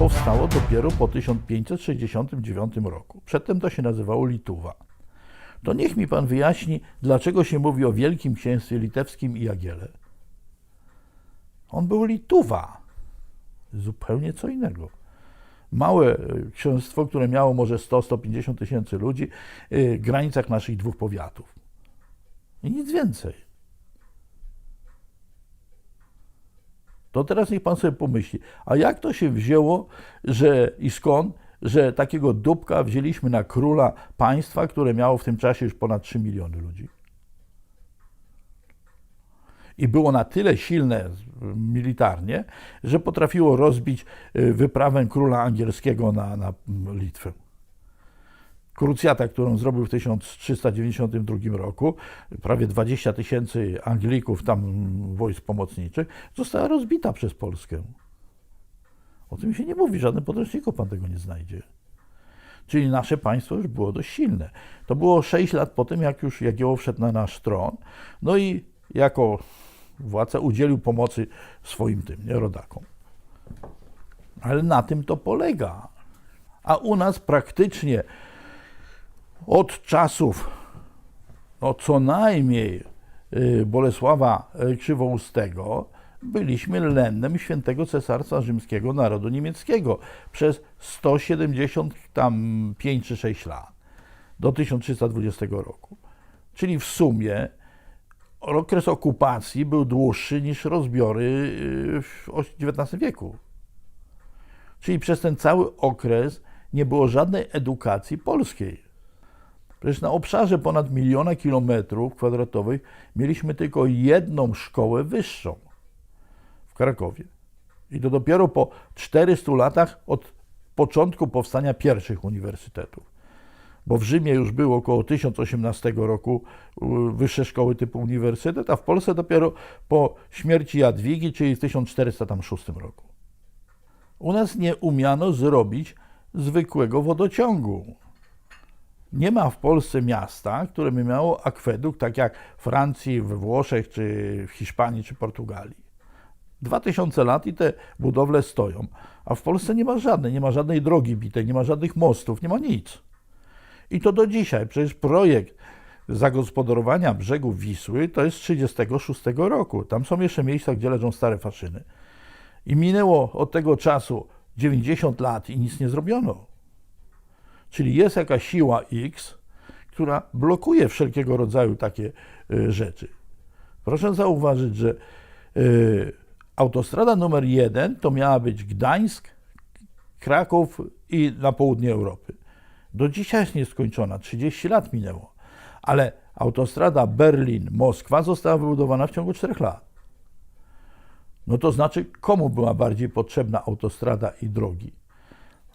powstało dopiero po 1569 roku. Przedtem to się nazywało Lituwa. To niech mi pan wyjaśni, dlaczego się mówi o Wielkim Księstwie Litewskim i Jagiele. On był Lituwa. Zupełnie co innego. Małe e, księstwo, które miało może 100-150 tysięcy ludzi e, w granicach naszych dwóch powiatów. I nic więcej. To teraz niech pan sobie pomyśli, a jak to się wzięło, że i skąd, że takiego dupka wzięliśmy na króla państwa, które miało w tym czasie już ponad 3 miliony ludzi? I było na tyle silne militarnie, że potrafiło rozbić y, wyprawę króla angielskiego na, na Litwę. Krucjata, którą zrobił w 1392 roku, prawie 20 tysięcy Anglików, tam wojsk pomocniczych, została rozbita przez Polskę. O tym się nie mówi, w żadnym podręczniku pan tego nie znajdzie. Czyli nasze państwo już było dość silne. To było 6 lat po tym, jak już Jagiełło wszedł na nasz tron. No i jako władca udzielił pomocy swoim tym, nie, rodakom. Ale na tym to polega. A u nas praktycznie od czasów no co najmniej y, Bolesława y, Krzywoustego byliśmy lennem świętego Cesarstwa Rzymskiego Narodu Niemieckiego przez 175 czy 6 lat do 1320 roku. Czyli w sumie okres okupacji był dłuższy niż rozbiory y, w XIX wieku. Czyli przez ten cały okres nie było żadnej edukacji polskiej. Przecież na obszarze ponad miliona kilometrów kwadratowych mieliśmy tylko jedną szkołę wyższą w Krakowie. I to dopiero po 400 latach od początku powstania pierwszych uniwersytetów. Bo w Rzymie już było około 1018 roku wyższe szkoły typu uniwersytet, a w Polsce dopiero po śmierci Jadwigi, czyli w 1406 roku. U nas nie umiano zrobić zwykłego wodociągu. Nie ma w Polsce miasta, które by miało akwedukt, tak jak w Francji, we Włoszech, czy w Hiszpanii, czy Portugalii. Dwa tysiące lat i te budowle stoją, a w Polsce nie ma żadnej, nie ma żadnej drogi bitej, nie ma żadnych mostów, nie ma nic. I to do dzisiaj. Przecież projekt zagospodarowania brzegów Wisły to jest z 1936 roku. Tam są jeszcze miejsca, gdzie leżą stare faszyny. I minęło od tego czasu 90 lat i nic nie zrobiono. Czyli jest jakaś siła X, która blokuje wszelkiego rodzaju takie y, rzeczy. Proszę zauważyć, że y, autostrada numer jeden to miała być Gdańsk, Kraków i na południe Europy. Do dzisiaj jest nieskończona, 30 lat minęło. Ale autostrada Berlin-Moskwa została wybudowana w ciągu 4 lat. No to znaczy, komu była bardziej potrzebna autostrada i drogi?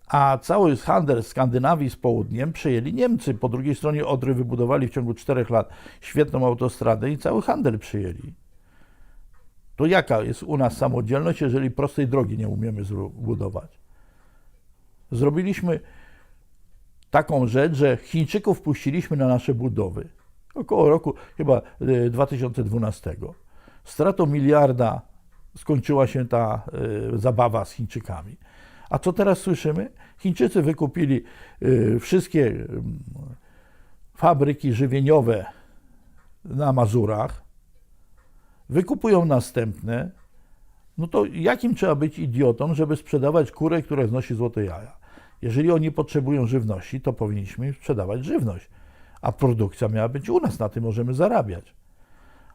A cały handel Skandynawii z południem przejęli Niemcy. Po drugiej stronie Odry wybudowali w ciągu 4 lat świetną autostradę i cały handel przyjęli. To jaka jest u nas samodzielność, jeżeli prostej drogi nie umiemy zbudować? Zrobiliśmy taką rzecz, że Chińczyków puściliśmy na nasze budowy. Około roku chyba 2012. Stratą miliarda skończyła się ta y, zabawa z Chińczykami. A co teraz słyszymy? Chińczycy wykupili y, wszystkie y, fabryki żywieniowe na Mazurach, wykupują następne. No to jakim trzeba być idiotą, żeby sprzedawać kurę, która znosi złote jaja? Jeżeli oni potrzebują żywności, to powinniśmy sprzedawać żywność. A produkcja miała być u nas, na tym możemy zarabiać.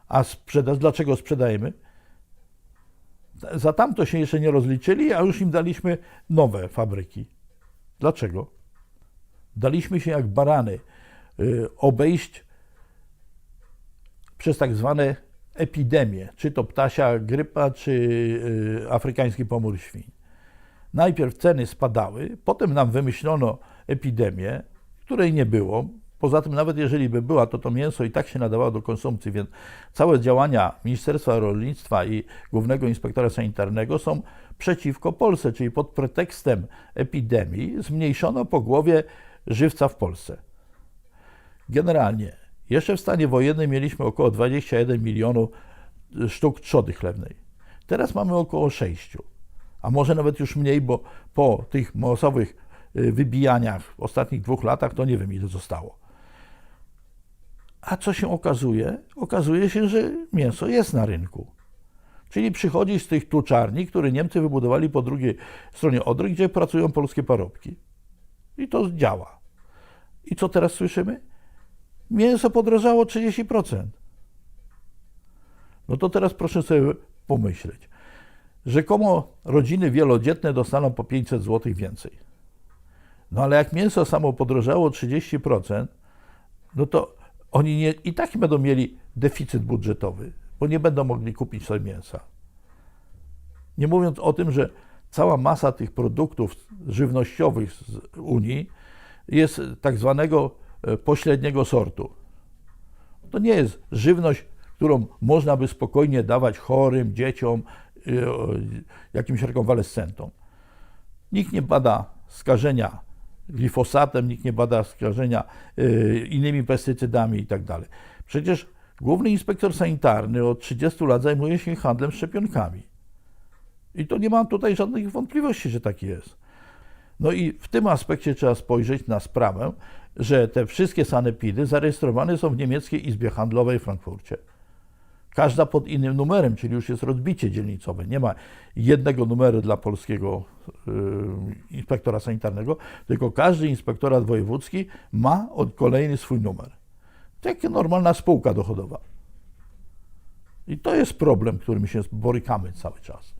A sprzedaż, dlaczego sprzedajemy? Za tamto się jeszcze nie rozliczyli, a już im daliśmy nowe fabryki. Dlaczego? Daliśmy się jak barany y, obejść przez tak zwane epidemie, czy to ptasia grypa, czy y, afrykański pomór świń. Najpierw ceny spadały, potem nam wymyślono epidemię, której nie było. Poza tym, nawet jeżeli by była, to to mięso i tak się nadawało do konsumpcji, więc całe działania Ministerstwa Rolnictwa i Głównego Inspektora Sanitarnego są przeciwko Polsce, czyli pod pretekstem epidemii zmniejszono po głowie żywca w Polsce. Generalnie, jeszcze w stanie wojennym mieliśmy około 21 milionów sztuk trzody chlewnej. Teraz mamy około 6. a może nawet już mniej, bo po tych masowych y, wybijaniach w ostatnich dwóch latach to nie wiem ile zostało. A co się okazuje? Okazuje się, że mięso jest na rynku. Czyli przychodzi z tych tuczarni, które Niemcy wybudowali po drugiej stronie Odry, gdzie pracują polskie parobki. I to działa. I co teraz słyszymy? Mięso podrożało 30%. No to teraz proszę sobie pomyśleć. Rzekomo rodziny wielodzietne dostaną po 500 zł więcej. No ale jak mięso samo podrożało 30%, no to oni nie, i tak będą mieli deficyt budżetowy, bo nie będą mogli kupić sobie mięsa. Nie mówiąc o tym, że cała masa tych produktów żywnościowych z Unii jest tak zwanego e, pośredniego sortu. To nie jest żywność, którą można by spokojnie dawać chorym, dzieciom, o, jakimś rekonwalescentom. Nikt nie bada skażenia glifosatem, nikt nie bada skażenia y, innymi pestycydami i tak. Przecież główny inspektor sanitarny od 30 lat zajmuje się handlem szczepionkami. I to nie mam tutaj żadnych wątpliwości, że tak jest. No i w tym aspekcie trzeba spojrzeć na sprawę, że te wszystkie sanepidy zarejestrowane są w niemieckiej izbie handlowej w Frankfurcie. Każda pod innym numerem, czyli już jest rozbicie dzielnicowe. Nie ma jednego numeru dla polskiego y, inspektora sanitarnego, tylko każdy inspektorat wojewódzki ma od kolejny swój numer. Tak normalna spółka dochodowa. I to jest problem, którym się borykamy cały czas.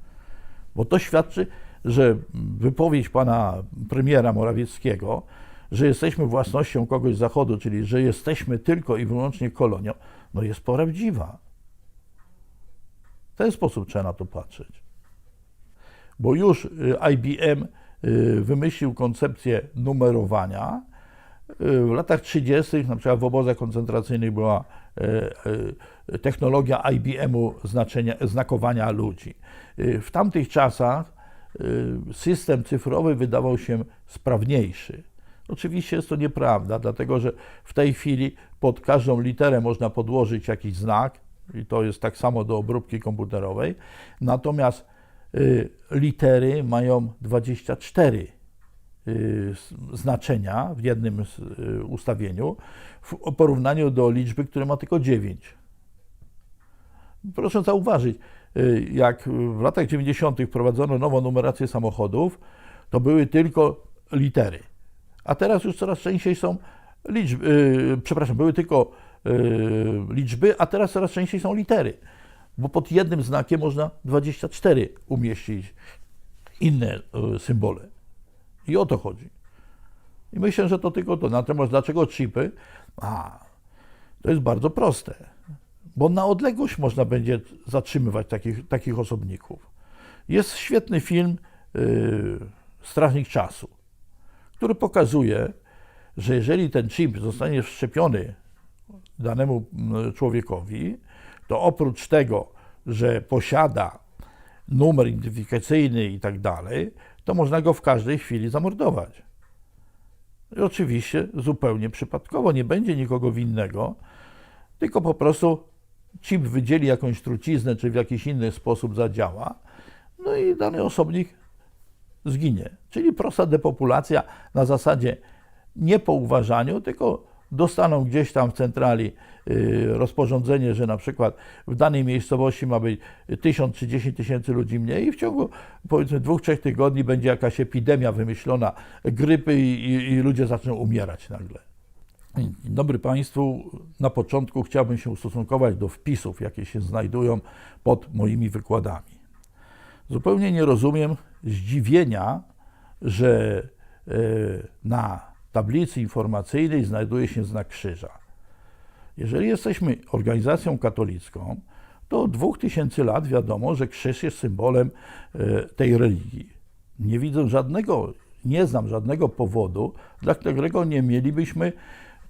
Bo to świadczy, że wypowiedź pana premiera Morawieckiego, że jesteśmy własnością kogoś z Zachodu, czyli że jesteśmy tylko i wyłącznie kolonią, no jest prawdziwa. W ten sposób trzeba na to patrzeć. Bo już y, IBM y, wymyślił koncepcję numerowania. Y, W latach 30., na przykład w obozach koncentracyjnych, była technologia IBM-u znakowania ludzi. W tamtych czasach system cyfrowy wydawał się sprawniejszy. Oczywiście jest to nieprawda, dlatego że w tej chwili pod każdą literę można podłożyć jakiś znak, i to jest tak samo do obróbki komputerowej. Natomiast y, litery mają 24 y, znaczenia w jednym y, ustawieniu w porównaniu do liczby, która ma tylko 9. Proszę zauważyć, jak w latach 90. wprowadzono nową numerację samochodów, to były tylko litery. A teraz już coraz częściej są liczby, przepraszam, były tylko liczby, a teraz coraz częściej są litery, bo pod jednym znakiem można 24 umieścić inne symbole. I o to chodzi. I myślę, że to tylko to. Natomiast dlaczego chipy? A, to jest bardzo proste, bo na odległość można będzie zatrzymywać takich, takich osobników. Jest świetny film yy, Strażnik Czasu, który pokazuje, że jeżeli ten chip zostanie wszczepiony danemu człowiekowi, to oprócz tego, że posiada numer identyfikacyjny i tak dalej, to można go w każdej chwili zamordować. I oczywiście zupełnie przypadkowo, nie będzie nikogo winnego, tylko po prostu chip wydzieli jakąś truciznę, czy w jakiś inny sposób zadziała, no i dany osobnik zginie. Czyli prosta depopulacja na zasadzie nie po uważaniu, tylko dostaną gdzieś tam w centrali y, rozporządzenie, że na przykład w danej miejscowości ma być 1000 czy 10 tysięcy ludzi mniej i w ciągu powiedzmy dwóch, trzech tygodni będzie jakaś epidemia wymyślona grypy i, i, i ludzie zaczną umierać nagle. Dobry Państwu. Na początku chciałbym się ustosunkować do wpisów, jakie się znajdują pod moimi wykładami. Zupełnie nie rozumiem zdziwienia, że e, na tablicy informacyjnej znajduje się znak krzyża. Jeżeli jesteśmy organizacją katolicką, to od 2000 lat wiadomo, że krzyż jest symbolem e, tej religii. Nie widzę żadnego, nie znam żadnego powodu, dla którego nie mielibyśmy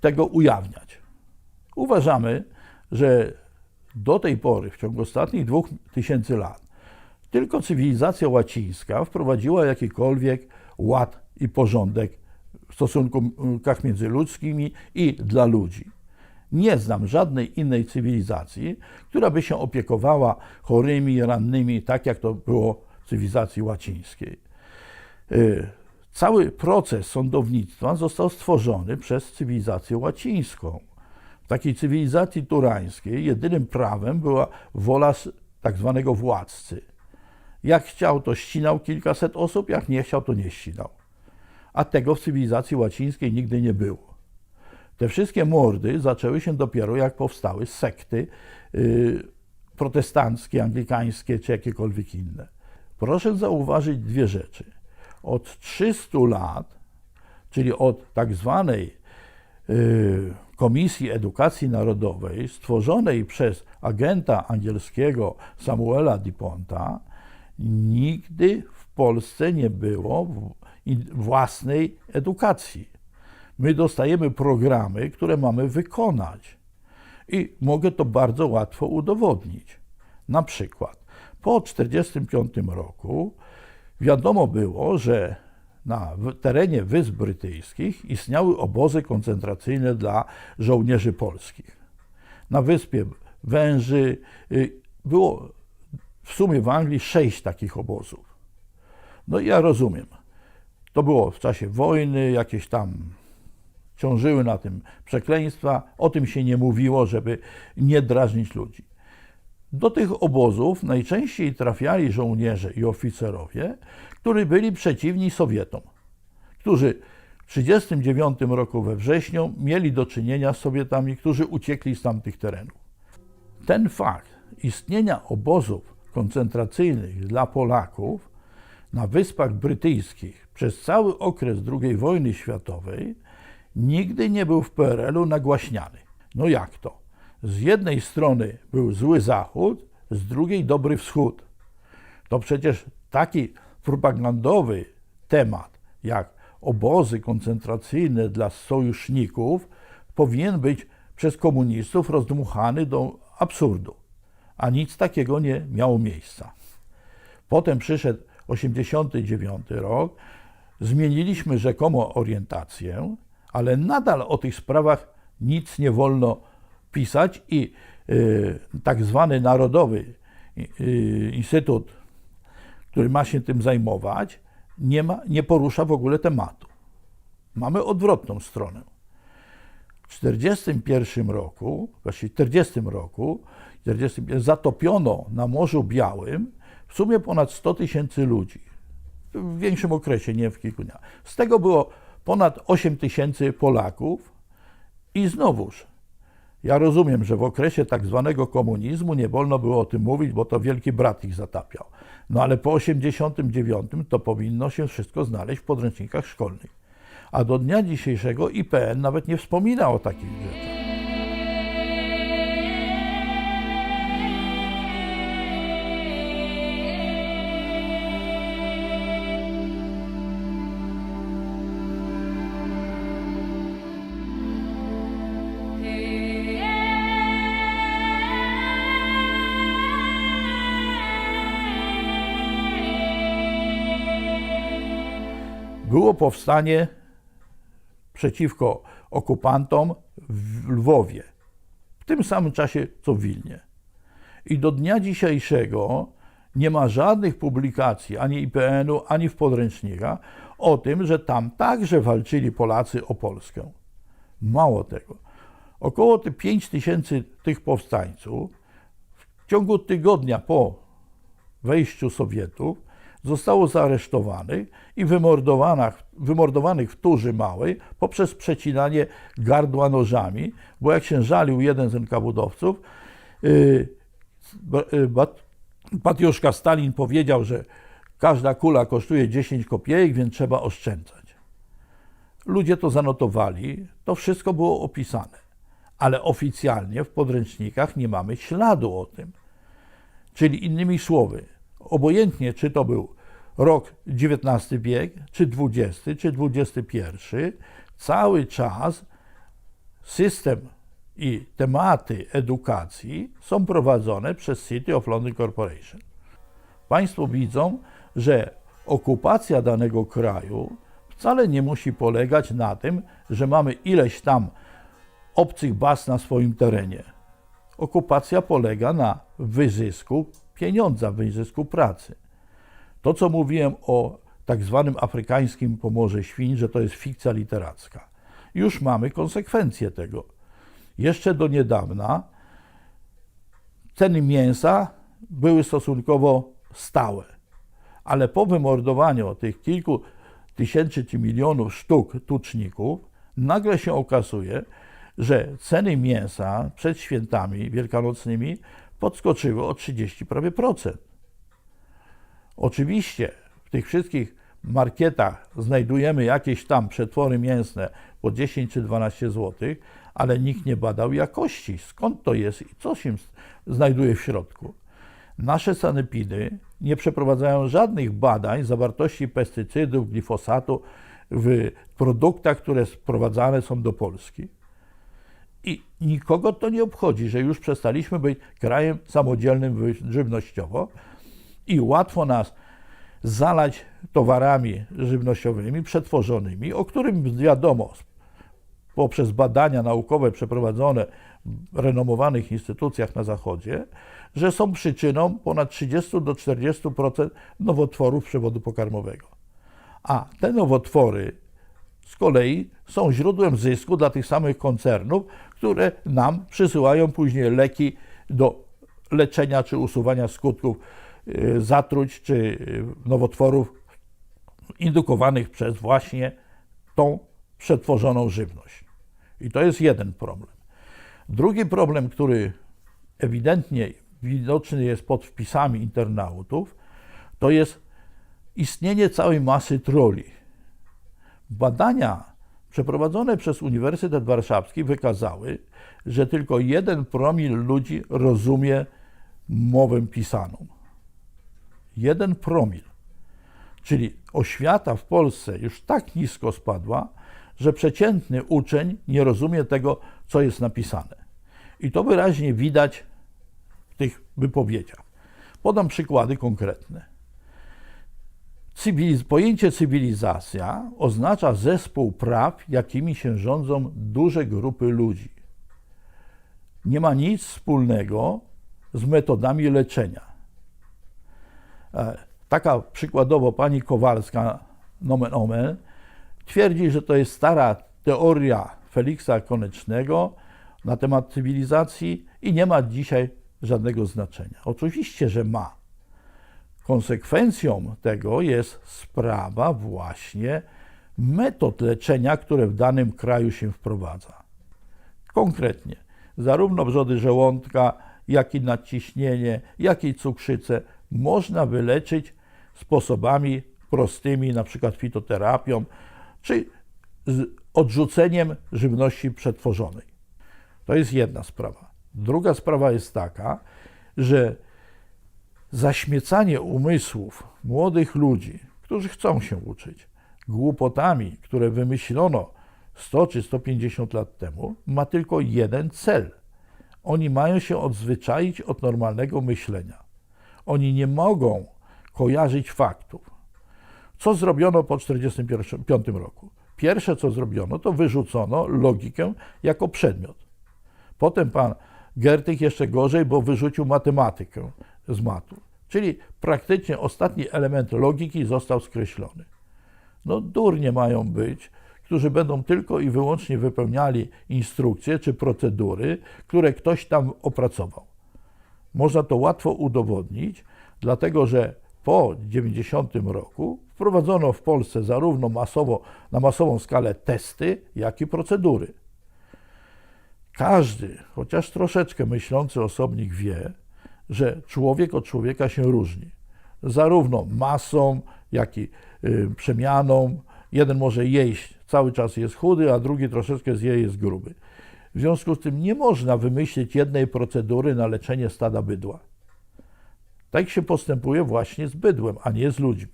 tego ujawniać. Uważamy, że do tej pory, w ciągu ostatnich 2000 lat, tylko cywilizacja łacińska wprowadziła jakikolwiek ład i porządek stosunkach międzyludzkimi i dla ludzi. Nie znam żadnej innej cywilizacji, która by się opiekowała chorymi, rannymi, tak jak to było w cywilizacji łacińskiej. Y, Cały proces sądownictwa został stworzony przez cywilizację łacińską. W takiej cywilizacji turańskiej jedynym prawem była wola tak zwanego władcy. Jak chciał, to ścinał kilkaset osób, jak nie chciał, to nie ścinał. A tego w cywilizacji łacińskiej nigdy nie było. Te wszystkie mordy zaczęły się dopiero jak powstały sekty y, protestanckie, anglikańskie czy jakiekolwiek inne. Proszę zauważyć dwie rzeczy. Od 300 lat, czyli od tak zwanej y, Komisji Edukacji Narodowej, stworzonej przez agenta angielskiego Samuela Diponta, nigdy w Polsce nie było własnej edukacji. My dostajemy programy, które mamy wykonać. I mogę to bardzo łatwo udowodnić. Na przykład po 1945 roku wiadomo było, że na terenie Wysp Brytyjskich istniały obozy koncentracyjne dla żołnierzy polskich. Na wyspie Węży y, było w sumie w Anglii sześć takich obozów. No i ja rozumiem. To było w czasie wojny, jakieś tam ciążyły na tym przekleństwa. O tym się nie mówiło, żeby nie drażnić ludzi. Do tych obozów najczęściej trafiali żołnierze i oficerowie, którzy byli przeciwni Sowietom, którzy w 1939 roku we wrześniu mieli do czynienia z Sowietami, którzy uciekli z tamtych terenów. Ten fakt istnienia obozów koncentracyjnych dla Polaków na Wyspach Brytyjskich przez cały okres II wojny światowej nigdy nie był w PRL-u nagłaśniany. No jak to? Z jednej strony był zły Zachód, z drugiej dobry Wschód. To przecież taki propagandowy temat jak obozy koncentracyjne dla sojuszników powinien być przez komunistów rozdmuchany do absurdu. A nic takiego nie miało miejsca. Potem przyszedł 89 rok, zmieniliśmy rzekomo orientację, ale nadal o tych sprawach nic nie wolno pisać i y, tak zwany Narodowy y, Instytut, który ma się tym zajmować, nie, ma, nie porusza w ogóle tematu. Mamy odwrotną stronę. W 1941 roku, właściwie w 40 roku, 41, zatopiono na Morzu Białym w sumie ponad 100 tysięcy ludzi. W większym okresie, nie w kilku dniach. Z tego było ponad 8 tysięcy Polaków i znowuż ja rozumiem, że w okresie tak zwanego komunizmu nie wolno było o tym mówić, bo to wielki brat ich zatapiał. No ale po 89 to powinno się wszystko znaleźć w podręcznikach szkolnych. A do dnia dzisiejszego IPN nawet nie wspomina o takich rzeczach. Powstanie przeciwko okupantom w Lwowie, w tym samym czasie co w Wilnie. I do dnia dzisiejszego nie ma żadnych publikacji ani IPN-u, ani w podręcznikach o tym, że tam także walczyli Polacy o Polskę. Mało tego. Około 5 tysięcy tych powstańców w ciągu tygodnia po wejściu Sowietów zostało zaaresztowanych i wymordowanych, wymordowanych w Turzy Małej poprzez przecinanie gardła nożami, bo jak się żalił jeden z NKWD-owców, Bat- Patiuszka Stalin powiedział, że każda kula kosztuje 10 kopiejek, więc trzeba oszczędzać. Ludzie to zanotowali, to wszystko było opisane, ale oficjalnie w podręcznikach nie mamy śladu o tym. Czyli innymi słowy, obojętnie czy to był rok XIX wiek, czy XX, czy XXI, cały czas system i tematy edukacji są prowadzone przez City of London Corporation. Państwo widzą, że okupacja danego kraju wcale nie musi polegać na tym, że mamy ileś tam obcych baz na swoim terenie. Okupacja polega na wyzysku pieniądza, wyzysku pracy. To, co mówiłem o tak zwanym afrykańskim pomorze świń, że to jest fikcja literacka. Już mamy konsekwencje tego. Jeszcze do niedawna ceny mięsa były stosunkowo stałe, ale po wymordowaniu tych kilku tysięcy czy milionów sztuk tuczników, nagle się okazuje, że ceny mięsa przed świętami wielkanocnymi podskoczyły o 30 prawie procent. Oczywiście w tych wszystkich marketach znajdujemy jakieś tam przetwory mięsne po 10 czy 12 zł, ale nikt nie badał jakości, skąd to jest i co się znajduje w środku. Nasze sanepidy nie przeprowadzają żadnych badań zawartości pestycydów, glifosatu w produktach, które sprowadzane są do Polski. I nikogo to nie obchodzi, że już przestaliśmy być krajem samodzielnym żywnościowo i łatwo nas zalać towarami żywnościowymi przetworzonymi, o którym wiadomo poprzez badania naukowe przeprowadzone w renomowanych instytucjach na Zachodzie, że są przyczyną ponad 30 do 40% nowotworów przewodu pokarmowego. A te nowotwory z kolei są źródłem zysku dla tych samych koncernów, które nam przysyłają później leki do leczenia czy usuwania skutków y, zatruć czy y, nowotworów indukowanych przez właśnie tą przetworzoną żywność. I to jest jeden problem. Drugi problem, który ewidentnie widoczny jest pod wpisami internautów, to jest istnienie całej masy troli. Badania przeprowadzone przez Uniwersytet Warszawski wykazały, że tylko jeden promil ludzi rozumie mowę pisaną. Jeden promil. Czyli oświata w Polsce już tak nisko spadła, że przeciętny uczeń nie rozumie tego, co jest napisane. I to wyraźnie widać w tych wypowiedziach. Podam przykłady konkretne. Cywiliz pojęcie cywilizacja oznacza zespół praw, jakimi się rządzą duże grupy ludzi. Nie ma nic wspólnego z metodami leczenia. E, taka przykładowo pani Kowalska, nomen omen, twierdzi, że to jest stara teoria Feliksa Konecznego na temat cywilizacji i nie ma dzisiaj żadnego znaczenia. Oczywiście, że ma. Konsekwencją tego jest sprawa właśnie metod leczenia, które w danym kraju się wprowadza. Konkretnie, zarówno wrzody żołądka, jak i nadciśnienie, jak i cukrzycę można wyleczyć sposobami prostymi, przykład fitoterapią, czy odrzuceniem żywności przetworzonej. To jest jedna sprawa. Druga sprawa jest taka, że zaśmiecanie umysłów młodych ludzi, którzy chcą się uczyć, głupotami, które wymyślono 100 czy 150 lat temu, ma tylko jeden cel. Oni mają się odzwyczaić od normalnego myślenia. Oni nie mogą kojarzyć faktów. Co zrobiono po 1945 roku? Pierwsze, co zrobiono, to wyrzucono logikę jako przedmiot. Potem pan Gertych jeszcze gorzej, bo wyrzucił matematykę z matu. Czyli praktycznie ostatni element logiki został skreślony. No durnie mają być, którzy będą tylko i wyłącznie wypełniali instrukcje czy procedury, które ktoś tam opracował. Można to łatwo udowodnić, dlatego że po 90 roku wprowadzono w Polsce zarówno masowo, na masową skalę testy, jak i procedury. Każdy, chociaż troszeczkę myślący osobnik wie, że człowiek od człowieka się różni. Zarówno masą, jak i y, przemianą. Jeden może jeść, cały czas jest chudy, a drugi troszeczkę zje, jest gruby. W związku z tym nie można wymyślić jednej procedury na leczenie stada bydła. Tak się postępuje właśnie z bydłem, a nie z ludźmi.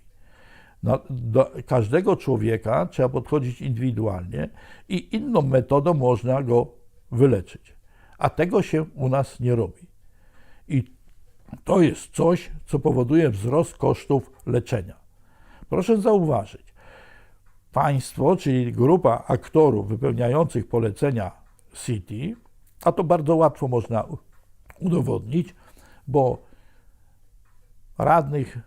No, do każdego człowieka trzeba podchodzić indywidualnie i inną metodą można go wyleczyć. A tego się u nas nie robi. I to jest coś, co powoduje wzrost kosztów leczenia. Proszę zauważyć, państwo, czyli grupa aktorów wypełniających polecenia City, a to bardzo łatwo można udowodnić, bo radnych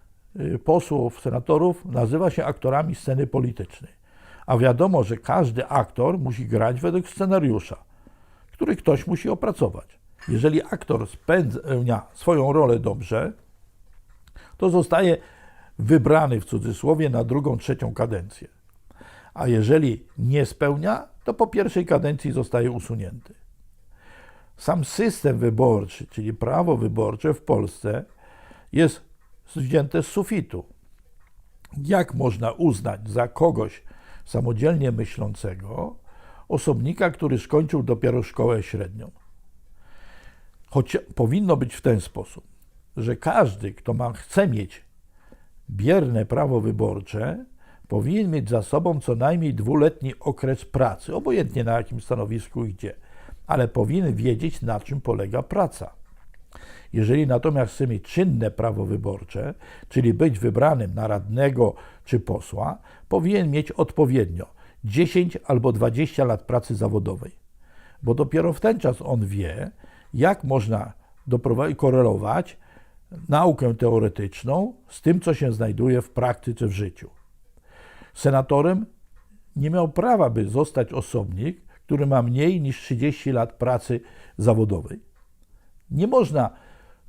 y, posłów, senatorów nazywa się aktorami sceny politycznej. A wiadomo, że każdy aktor musi grać według scenariusza, który ktoś musi opracować. Jeżeli aktor spełnia swoją rolę dobrze, to zostaje wybrany w cudzysłowie na drugą, trzecią kadencję. A jeżeli nie spełnia, to po pierwszej kadencji zostaje usunięty. Sam system wyborczy, czyli prawo wyborcze w Polsce jest wzięte z sufitu. Jak można uznać za kogoś samodzielnie myślącego osobnika, który skończył dopiero szkołę średnią? Choć powinno być w ten sposób, że każdy, kto ma, chce mieć bierne prawo wyborcze, powinien mieć za sobą co najmniej dwuletni okres pracy, obojętnie na jakim stanowisku idzie, ale powinien wiedzieć, na czym polega praca. Jeżeli natomiast chce mieć czynne prawo wyborcze, czyli być wybranym na radnego czy posła, powinien mieć odpowiednio 10 albo 20 lat pracy zawodowej, bo dopiero w ten czas on wie, jak można doprowadzić, korelować naukę teoretyczną z tym, co się znajduje w praktyce w życiu. Senatorem nie miał prawa, by zostać osobnik, który ma mniej niż 30 lat pracy zawodowej. Nie można,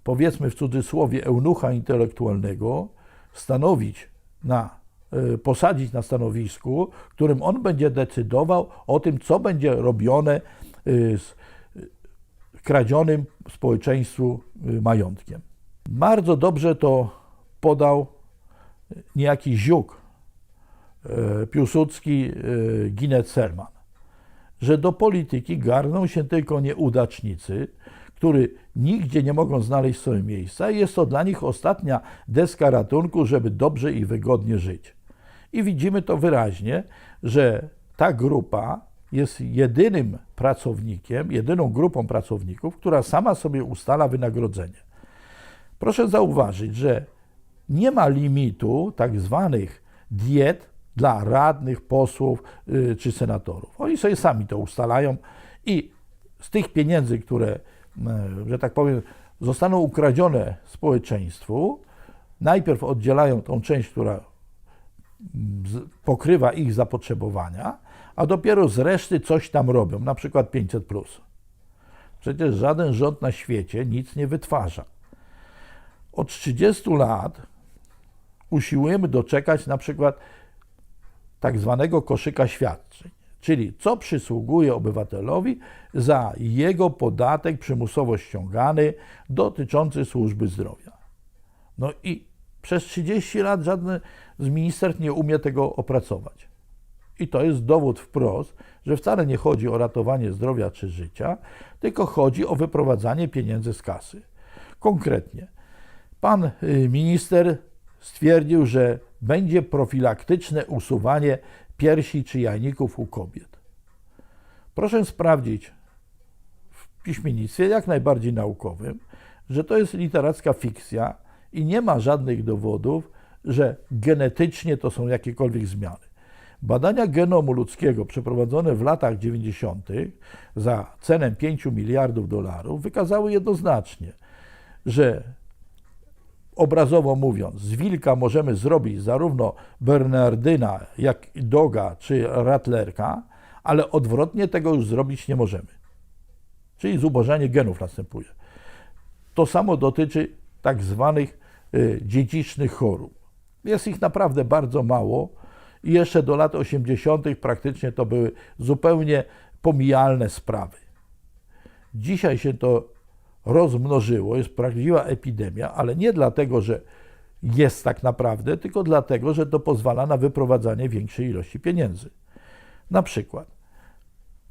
powiedzmy w cudzysłowie, eunucha intelektualnego stanowić na, y, posadzić na stanowisku, którym on będzie decydował o tym, co będzie robione y, z kradzionym społeczeństwu majątkiem. Bardzo dobrze to podał niejaki Ziuk, Piłsudski, Ginet Selman, że do polityki garną się tylko nieudacznicy, którzy nigdzie nie mogą znaleźć sobie miejsca i jest to dla nich ostatnia deska ratunku, żeby dobrze i wygodnie żyć. I widzimy to wyraźnie, że ta grupa jest jedynym pracownikiem, jedyną grupą pracowników, która sama sobie ustala wynagrodzenie. Proszę zauważyć, że nie ma limitu tak zwanych diet dla radnych, posłów y, czy senatorów. Oni sobie sami to ustalają i z tych pieniędzy, które, y, że tak powiem, zostaną ukradzione społeczeństwu, najpierw oddzielają tą część, która mm, pokrywa ich zapotrzebowania, a dopiero z reszty coś tam robią, na przykład 500. Przecież żaden rząd na świecie nic nie wytwarza. Od 30 lat usiłujemy doczekać na przykład tak zwanego koszyka świadczeń, czyli co przysługuje obywatelowi za jego podatek przymusowo ściągany dotyczący służby zdrowia. No i przez 30 lat żadne z ministerstw nie umie tego opracować. I to jest dowód wprost, że wcale nie chodzi o ratowanie zdrowia czy życia, tylko chodzi o wyprowadzanie pieniędzy z kasy. Konkretnie, pan y, minister stwierdził, że będzie profilaktyczne usuwanie piersi czy jajników u kobiet. Proszę sprawdzić w piśmiennictwie jak najbardziej naukowym, że to jest literacka fikcja i nie ma żadnych dowodów, że genetycznie to są jakiekolwiek zmiany. Badania genomu ludzkiego przeprowadzone w latach 90. za cenę 5 miliardów dolarów wykazały jednoznacznie, że obrazowo mówiąc, z wilka możemy zrobić zarówno Bernardyna, jak i doga czy ratlerka, ale odwrotnie tego już zrobić nie możemy. Czyli zubożenie genów następuje. To samo dotyczy tak zwanych y, dziedzicznych chorób. Jest ich naprawdę bardzo mało i jeszcze do lat 80. praktycznie to były zupełnie pomijalne sprawy. Dzisiaj się to rozmnożyło, jest prawdziwa epidemia, ale nie dlatego, że jest tak naprawdę, tylko dlatego, że to pozwala na wyprowadzanie większej ilości pieniędzy. Na przykład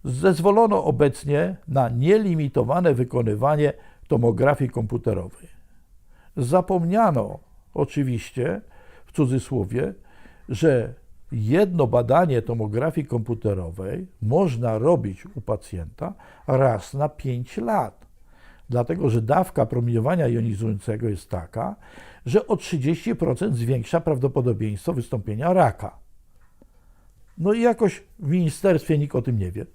zezwolono obecnie na nielimitowane wykonywanie tomografii komputerowej. Zapomniano oczywiście, w cudzysłowie, że jedno badanie tomografii komputerowej można robić u pacjenta raz na 5 lat dlatego że dawka promieniowania jonizującego jest taka, że o 30% zwiększa prawdopodobieństwo wystąpienia raka. No i jakoś w ministerstwie nikt o tym nie wie.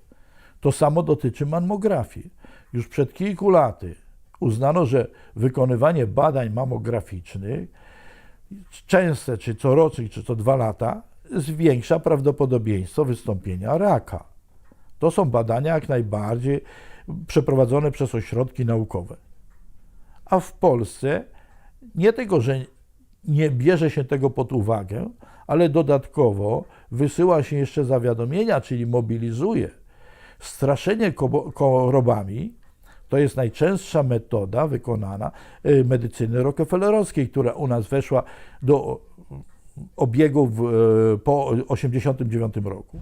To samo dotyczy mammografii. Już przed kilku laty uznano, że wykonywanie badań mammograficznych częste, czy corocznych, czy co dwa lata, zwiększa prawdopodobieństwo wystąpienia raka. To są badania jak najbardziej przeprowadzone przez ośrodki naukowe. A w Polsce nie tego, że nie bierze się tego pod uwagę, ale dodatkowo wysyła się jeszcze zawiadomienia, czyli mobilizuje. Straszenie chorobami to jest najczęstsza metoda wykonana y, medycyny rockefellerowskiej, która u nas weszła do obiegów y, po 1989 roku.